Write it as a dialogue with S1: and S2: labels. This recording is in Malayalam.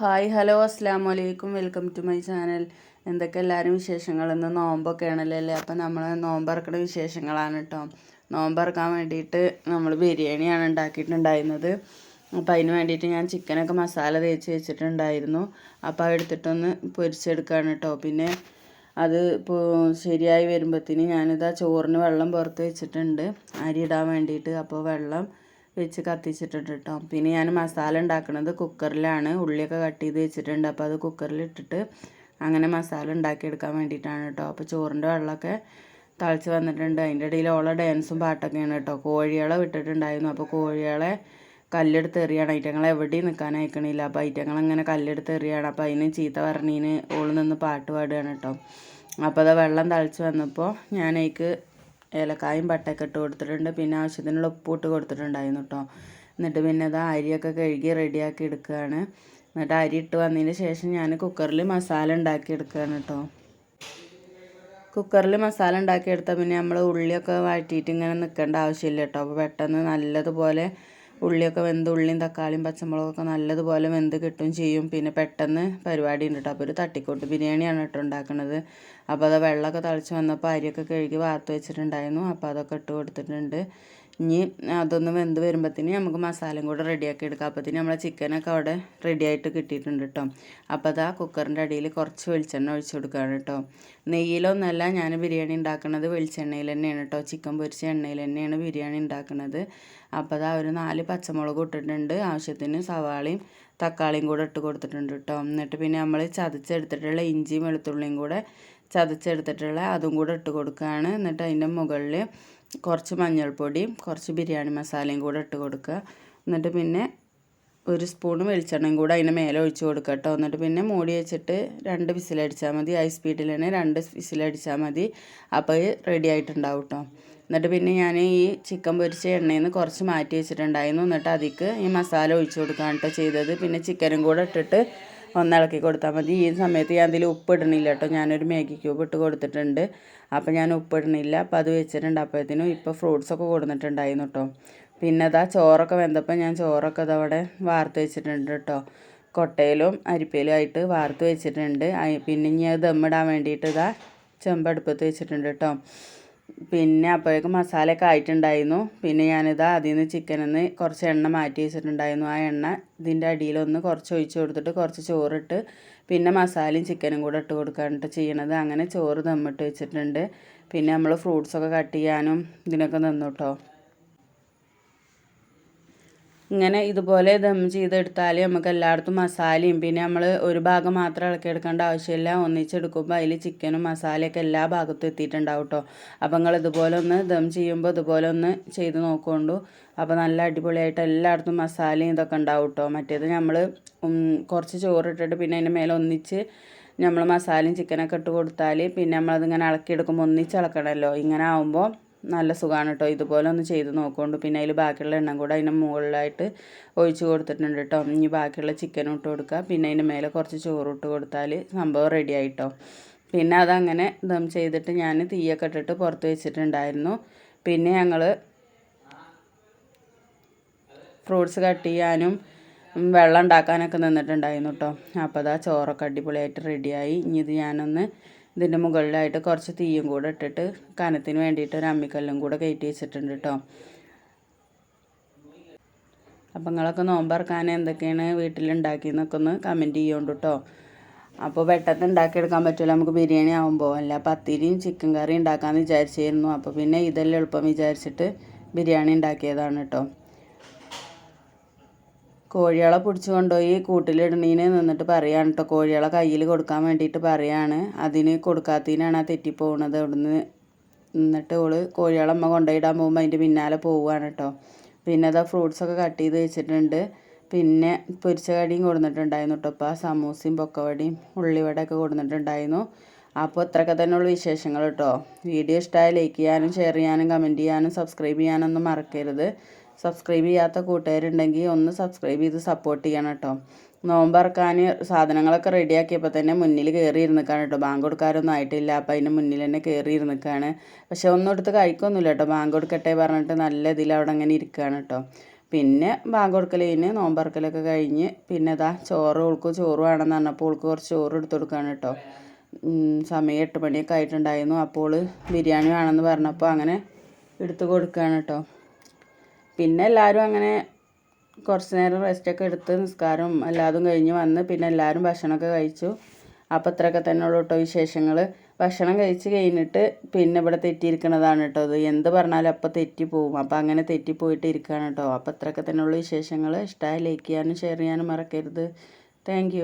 S1: ഹായ് ഹലോ അസ്സാം വലൈക്കും വെൽക്കം ടു മൈ ചാനൽ. എന്തൊക്കെ എല്ലാവരും വിശേഷങ്ങൾ? ഇന്ന് നോമ്പൊക്കെ ആണല്ലേ അല്ലേ? അപ്പം നമ്മൾ നോമ്പറക്കണ വിശേഷങ്ങളാണ് കേട്ടോ നോമ്പറക്കാൻ വേണ്ടിയിട്ട് നമ്മൾ ബിരിയാണിയാണ് ഉണ്ടാക്കിയിട്ടുണ്ടായിരുന്നത്. അപ്പോൾ അതിന് വേണ്ടിയിട്ട് ഞാൻ ചിക്കനൊക്കെ മസാല തേച്ച് വെച്ചിട്ടുണ്ടായിരുന്നു. അപ്പോൾ അത് എടുത്തിട്ടൊന്ന് പൊരിച്ചെടുക്കുകയാണ് കേട്ടോ പിന്നെ അത് ഇപ്പോൾ ശരിയായി വരുമ്പോഴത്തേന് ഞാനിതാ ചോറിന് വെള്ളം പുറത്ത് വെച്ചിട്ടുണ്ട്. അരി ഇടാൻ വേണ്ടിയിട്ട് അപ്പോൾ വെള്ളം വെച്ച് കത്തിച്ചിട്ടുണ്ട് കേട്ടോ പിന്നെ ഞാൻ മസാല ഉണ്ടാക്കുന്നത് കുക്കറിലാണ്. ഉള്ളിയൊക്കെ കട്ട് ചെയ്ത് വെച്ചിട്ടുണ്ട്. അപ്പോൾ അത് കുക്കറിൽ ഇട്ടിട്ട് അങ്ങനെ മസാല ഉണ്ടാക്കിയെടുക്കാൻ വേണ്ടിയിട്ടാണ് കേട്ടോ. അപ്പോൾ ചോറിന്റെ വെള്ളമൊക്കെ തളിച്ച് വന്നിട്ടുണ്ട്. അതിന്റെ ഇടയിൽ ഓളെ ഡാൻസും പാട്ടൊക്കെയാണ് കേട്ടോ. കോഴികളെ വിട്ടിട്ടുണ്ടായിരുന്നു. അപ്പോൾ കോഴികളെ കല്ലെടുത്ത് എറിയാണ്. ഐറ്റങ്ങൾ എവിടെയും നിൽക്കാൻ അയക്കണില്ല. അപ്പോൾ ഐറ്റങ്ങൾ ഇങ്ങനെ കല്ലെടുത്ത് എറിയാണ്. അപ്പോൾ അതിന് ചീത്ത പറഞ്ഞതിന് ഓൾ നിന്ന് പാട്ട് പാടുകയാണ് കേട്ടോ. അപ്പോൾ അത് വെള്ളം തളിച്ച് വന്നപ്പോൾ ഞാൻ ഏലക്കായും പട്ടയൊക്കെ ഇട്ട് കൊടുത്തിട്ടുണ്ട്. പിന്നെ ആവശ്യത്തിനുള്ള ഉപ്പ് ഇട്ട് കൊടുത്തിട്ടുണ്ടായിരുന്നു കേട്ടോ എന്നിട്ട് പിന്നെ അത് അരിയൊക്കെ കഴുകി റെഡിയാക്കി എടുക്കുകയാണ് എന്നിട്ട് അരി ഇട്ട് വന്നതിന് ശേഷം ഞാൻ കുക്കറിൽ മസാല ഉണ്ടാക്കി എടുക്കുകയാണ് കേട്ടോ കുക്കറിൽ മസാല ഉണ്ടാക്കിയെടുത്താൽ പിന്നെ നമ്മൾ ഉള്ളിയൊക്കെ വഴറ്റിയിട്ട് ഇങ്ങനെ നിൽക്കേണ്ട ആവശ്യമില്ല കേട്ടോ അപ്പോൾ പെട്ടെന്ന് നല്ലതുപോലെ ഉള്ളിയൊക്കെ വെന്ത് ഉള്ളിയും തക്കാളിയും പച്ചമുളകൊക്കെ നല്ലതുപോലെ വെന്ത് കിട്ടും ചെയ്യും. പിന്നെ പെട്ടെന്ന് പരിപാടി ഉണ്ട് കേട്ടോ അപ്പോൾ ഒരു തട്ടിക്കോട്ട് ബിരിയാണിയാണ് കേട്ടോ ഉണ്ടാക്കുന്നത് അപ്പോൾ അത് വെള്ളമൊക്കെ തിളച്ച് വന്നപ്പോൾ അരിയൊക്കെ കഴുകി വാർത്ത് വെച്ചിട്ടുണ്ടായിരുന്നു. അപ്പോൾ അതൊക്കെ ഇട്ട് കൊടുത്തിട്ടുണ്ട്. ഇനി അതൊന്ന് വെന്ത് വരുമ്പോഴത്തേന് നമുക്ക് മസാലയും കൂടെ റെഡിയാക്കി എടുക്കാം. അപ്പോഴത്തേന് നമ്മളെ ചിക്കനൊക്കെ അവിടെ റെഡിയായിട്ട് കിട്ടിയിട്ടുണ്ട് കേട്ടോ അപ്പോൾ അതാ കുക്കറിന്റെ അടിയിൽ കുറച്ച് വെളിച്ചെണ്ണ ഒഴിച്ചു കൊടുക്കുകയാണ് കേട്ടോ നെയ്യിലൊന്നല്ല ഞാൻ ബിരിയാണി ഉണ്ടാക്കുന്നത് വെളിച്ചെണ്ണയിൽ തന്നെയാണ് കേട്ടോ ചിക്കൻ പൊരിച്ച എണ്ണയിൽ തന്നെയാണ് ബിരിയാണി ഉണ്ടാക്കുന്നത്. അപ്പോൾ അതാ ഒരു നാല് പച്ചമുളക് ഇട്ടിട്ടുണ്ട്. ആവശ്യത്തിന് സവാളയും തക്കാളിയും കൂടെ ഇട്ട് കൊടുത്തിട്ടുണ്ട് കേട്ടോ എന്നിട്ട് പിന്നെ നമ്മൾ ചതച്ചെടുത്തിട്ടുള്ള ഇഞ്ചിയും വെളുത്തുള്ളിയും കൂടെ ചതച്ചെടുത്തിട്ടുള്ള അതും കൂടെ ഇട്ട് കൊടുക്കുകയാണ്. എന്നിട്ട് അതിന്റെ മുകളിൽ കുറച്ച് മഞ്ഞൾപ്പൊടിയും കുറച്ച് ബിരിയാണി മസാലയും കൂടെ ഇട്ട് കൊടുക്കുക. എന്നിട്ട് പിന്നെ ഒരു സ്പൂൺ വെളിച്ചെണ്ണയും കൂടെ അതിന്റെ മേലെ ഒഴിച്ച് കൊടുക്കുക കേട്ടോ. എന്നിട്ട് പിന്നെ മൂടി വെച്ചിട്ട് രണ്ട് വിസിലടിച്ചാൽ മതി. ഹൈ സ്പീഡിൽ തന്നെ രണ്ട് വിസിലടിച്ചാൽ മതി. അപ്പോൾ റെഡി ആയിട്ടുണ്ടാവും കേട്ടോ. എന്നിട്ട് പിന്നെ ഞാൻ ഈ ചിക്കൻ പൊരിച്ച എണ്ണയിൽ നിന്ന് കുറച്ച് മാറ്റി വെച്ചിട്ടുണ്ടായിരുന്നു. എന്നിട്ട് അതിക്ക് ഈ മസാല ഒഴിച്ച് കൊടുക്കുകയാണ് കേട്ടോ ചെയ്തത്. പിന്നെ ചിക്കനും കൂടെ ഇട്ടിട്ട് ഒന്നിളക്കി കൊടുത്താൽ മതി. ഈ സമയത്ത് ഞാൻ അതിൽ ഉപ്പ് ഇടണില്ല കേട്ടോ ഞാനൊരു മാഗി ക്യൂബ് ഇട്ട് കൊടുത്തിട്ടുണ്ട്. അപ്പോൾ ഞാൻ ഉപ്പ് ഇടണില്ല. അപ്പോൾ അത് വെച്ചിട്ടുണ്ട്. അപ്പോഴത്തേനും ഇപ്പോൾ ഫ്രൂട്ട്സൊക്കെ കൊടുത്തിട്ടുണ്ടായിരുന്നു കേട്ടോ പിന്നെ അതാ ചോറൊക്കെ വെന്തപ്പോൾ ഞാൻ ചോറൊക്കെ അതവിടെ വാർത്ത് വെച്ചിട്ടുണ്ട് കേട്ടോ കൊട്ടയിലും അരിപ്പയിലും ആയിട്ട് വാർത്ത് വെച്ചിട്ടുണ്ട്. പിന്നെ ഇനി അത് ദമ്മിടാൻ വേണ്ടിയിട്ട് ഇതാ ചെമ്പടുപ്പത്ത് വെച്ചിട്ടുണ്ട് കേട്ടോ പിന്നെ അപ്പോഴേക്കും മസാലയൊക്കെ ആയിട്ടുണ്ടായിരുന്നു. പിന്നെ ഞാനിതാ അതിൽ നിന്ന് ചിക്കനിൽ നിന്ന് കുറച്ച് എണ്ണ മാറ്റി വെച്ചിട്ടുണ്ടായിരുന്നു. ആ എണ്ണ ഇതിന്റെ അടിയിലൊന്ന് കുറച്ച് ഒഴിച്ച് കൊടുത്തിട്ട് കുറച്ച് ചോറിട്ട് പിന്നെ മസാലയും ചിക്കനും കൂടെ ഇട്ട് കൊടുക്കാനിട്ട് ചെയ്യണത്. അങ്ങനെ ചോറ് തമ്മിട്ട് വെച്ചിട്ടുണ്ട്. പിന്നെ നമ്മൾ ഫ്രൂട്ട്സൊക്കെ കട്ട് ചെയ്യാനും ഇതിനൊക്കെ നിന്നു കേട്ടോ ഇങ്ങനെ ഇതുപോലെ ദം ചെയ്തെടുത്താൽ നമുക്ക് എല്ലായിടത്തും മസാലയും പിന്നെ നമ്മൾ ഒരു ഭാഗം മാത്രം ഇളക്കിയെടുക്കേണ്ട ആവശ്യമില്ല. ഒന്നിച്ചെടുക്കുമ്പോൾ അതിൽ ചിക്കനും മസാലയൊക്കെ എല്ലാ ഭാഗത്തും എത്തിയിട്ടുണ്ടാവും കേട്ടോ അപ്പോൾ നിങ്ങൾ ഇതുപോലെ ഒന്ന് ദം ചെയ്യുമ്പോൾ ഇതുപോലെ ഒന്ന് ചെയ്ത് നോക്കുകൊണ്ടു അപ്പോൾ നല്ല അടിപൊളിയായിട്ട് എല്ലായിടത്തും മസാലയും ഇതൊക്കെ ഉണ്ടാവും കേട്ടോ മറ്റേത് നമ്മൾ കുറച്ച് ചോറിട്ടിട്ട് പിന്നെ അതിന്റെ മേലെ ഒന്നിച്ച് നമ്മൾ മസാലയും ചിക്കനൊക്കെ ഇട്ട് കൊടുത്താൽ പിന്നെ നമ്മളതിങ്ങനെ ഇളക്കിയെടുക്കുമ്പോൾ ഒന്നിച്ച് ഇളക്കണമല്ലോ ഇങ്ങനെ ആകുമ്പോൾ നല്ല സുഖമാണ് കേട്ടോ ഇതുപോലെ ഒന്ന് ചെയ്ത് നോക്കുകൊണ്ട് പിന്നെ അതിൽ ബാക്കിയുള്ള എണ്ണം കൂടെ അതിന് മുകളിലായിട്ട് ഒഴിച്ച് കൊടുത്തിട്ടുണ്ട് കേട്ടോ ഇനി ബാക്കിയുള്ള ചിക്കനും ഇട്ട് കൊടുക്കുക. പിന്നെ അതിന്റെ മേലെ കുറച്ച് ചോറ് ഇട്ട് കൊടുത്താൽ സംഭവം റെഡി ആയിട്ടോ പിന്നെ അതങ്ങനെ ദം ചെയ്തിട്ട് ഞാൻ തീയൊക്കെ ഇട്ടിട്ട് പുറത്ത് വെച്ചിട്ടുണ്ടായിരുന്നു. പിന്നെ ഞങ്ങൾ ഫ്രൂട്ട്സ് കട്ട് ചെയ്യാനും വെള്ളം ഉണ്ടാക്കാനൊക്കെ നിന്നിട്ടുണ്ടായിരുന്നു കേട്ടോ അപ്പോൾ അതാ ചോറൊക്കെ അടിപൊളിയായിട്ട് റെഡിയായി ഇനി ഇത് ഞാനൊന്ന് ഇതിന്റെ മുകളിലായിട്ട് കുറച്ച് തീയും കൂടെ ഇട്ടിട്ട് കനത്തിന് വേണ്ടിയിട്ട് ഒരു അമ്മിക്കല്ലും കൂടെ കയറ്റി വെച്ചിട്ടുണ്ട് കേട്ടോ അപ്പം നിങ്ങളൊക്കെ നോമ്പറക്കാൻ എന്തൊക്കെയാണ് വീട്ടിലുണ്ടാക്കിയെന്നൊക്കെ ഒന്ന് കമന്റ് ചെയ്യുന്നുണ്ട് കേട്ടോ അപ്പോൾ പെട്ടെന്ന് ഉണ്ടാക്കിയെടുക്കാൻ പറ്റില്ല നമുക്ക് ബിരിയാണി ആകുമ്പോൾ അല്ല പത്തിരിയും ചിക്കൻ കറി ഉണ്ടാക്കാമെന്ന് വിചാരിച്ചിരുന്നു. അപ്പോൾ പിന്നെ ഇതെല്ലാം എളുപ്പം വിചാരിച്ചിട്ട് ബിരിയാണി ഉണ്ടാക്കിയതാണ് കേട്ടോ കോഴികളെ പിടിച്ച് കൊണ്ടുപോയി കൂട്ടിലിടണീന് നിന്നിട്ട് പറയാണ് കേട്ടോ കോഴികളെ കയ്യിൽ കൊടുക്കാൻ വേണ്ടിയിട്ട് പറയാണ്. അതിന് കൊടുക്കാത്തതിനാണ് ആ തെറ്റിപ്പോകുന്നത് അവിടുന്ന് എന്നിട്ട് ഓൾ കോഴികളെ അമ്മ കൊണ്ടുപോയിടാൻ പോകുമ്പോൾ അതിന്റെ പിന്നാലെ പോവുകയാണ് കേട്ടോ പിന്നെ അതാ ഫ്രൂട്ട്സൊക്കെ കട്ട് ചെയ്ത് വെച്ചിട്ടുണ്ട്. പിന്നെ പൊരിച്ച കടിയും കൊടുത്തിട്ടുണ്ടായിരുന്നു കേട്ടോ അപ്പോൾ സമൂസയും പൊക്കവടിയും ഉള്ളിവടയൊക്കെ കൊടുത്തിട്ടുണ്ടായിരുന്നു അപ്പോൾ ഇത്രയൊക്കെ തന്നെയുള്ള വിശേഷങ്ങൾ കേട്ടോ വീഡിയോ ഇഷ്ടമായ ലൈക്ക് ചെയ്യാനും ഷെയർ ചെയ്യാനും കമന്റ് ചെയ്യാനും സബ്സ്ക്രൈബ് ചെയ്യാനൊന്നും മറക്കരുത്. സബ്സ്ക്രൈബ് ചെയ്യാത്ത കൂട്ടുകാരുണ്ടെങ്കിൽ ഒന്ന് സബ്സ്ക്രൈബ് ചെയ്ത് സപ്പോർട്ട് ചെയ്യണം കേട്ടോ. നോമ്പറക്കാൻ സാധനങ്ങളൊക്കെ റെഡിയാക്കിയപ്പോൾ തന്നെ മുന്നിൽ കയറി ഇരുന്നിക്കാണ് കേട്ടോ. ബാങ്ക് കൊടുക്കാനൊന്നും ആയിട്ടില്ല. അപ്പോൾ അതിന്റെ മുന്നിൽ തന്നെ കയറി ഇരുന്നിക്കാണ്. പക്ഷേ ഒന്നും എടുത്ത് കഴിക്കൊന്നുമില്ല കേട്ടോ. ബാങ്ക് കൊടുക്കട്ടെ പറഞ്ഞിട്ട് നല്ല ഇതിൽ അവിടെ അങ്ങനെ ഇരിക്കുകയാണ് കേട്ടോ. പിന്നെ ബാങ്ക് കഴിഞ്ഞ് നോമ്പറക്കലൊക്കെ കഴിഞ്ഞ് പിന്നെ ഇതാ ചോറ് ഓൾക്ക് ചോറ് വേണമെന്ന് പറഞ്ഞപ്പോൾ ഓൾക്ക് കുറച്ച് ചോറ് എടുത്ത് കൊടുക്കുകയാണ് കേട്ടോ. സമയം എട്ട് മണിയൊക്കെ ആയിട്ടുണ്ടായിരുന്നു. അപ്പോൾ ബിരിയാണി വേണമെന്ന് പറഞ്ഞപ്പോൾ അങ്ങനെ എടുത്തു കൊടുക്കുകയാണ് കേട്ടോ. പിന്നെ എല്ലാവരും അങ്ങനെ കുറച്ച് നേരം റെസ്റ്റൊക്കെ എടുത്ത് നിസ്കാരം എല്ലാതും കഴിഞ്ഞ് വന്ന് പിന്നെ എല്ലാവരും ഭക്ഷണമൊക്കെ കഴിച്ചു. അപ്പോൾ ഇത്രയൊക്കെ തന്നെ ഉള്ളൂ കേട്ടോ വിശേഷങ്ങൾ ഭക്ഷണം കഴിച്ച് കഴിഞ്ഞിട്ട് പിന്നെ ഇവിടെ തെറ്റിയിരിക്കണതാണ് കേട്ടോ അത് എന്ത് പറഞ്ഞാലും അപ്പോൾ തെറ്റിപ്പോവും അപ്പോൾ അങ്ങനെ തെറ്റിപ്പോയിട്ട് ഇരിക്കുകയാണ് കേട്ടോ അപ്പോൾ ഇത്രയൊക്കെ തന്നെ ഉള്ളൂ വിശേഷങ്ങൾ ഇഷ്ടമായി ലൈക്ക് ചെയ്യാനും ഷെയർ ചെയ്യാനും മറക്കരുത്. താങ്ക്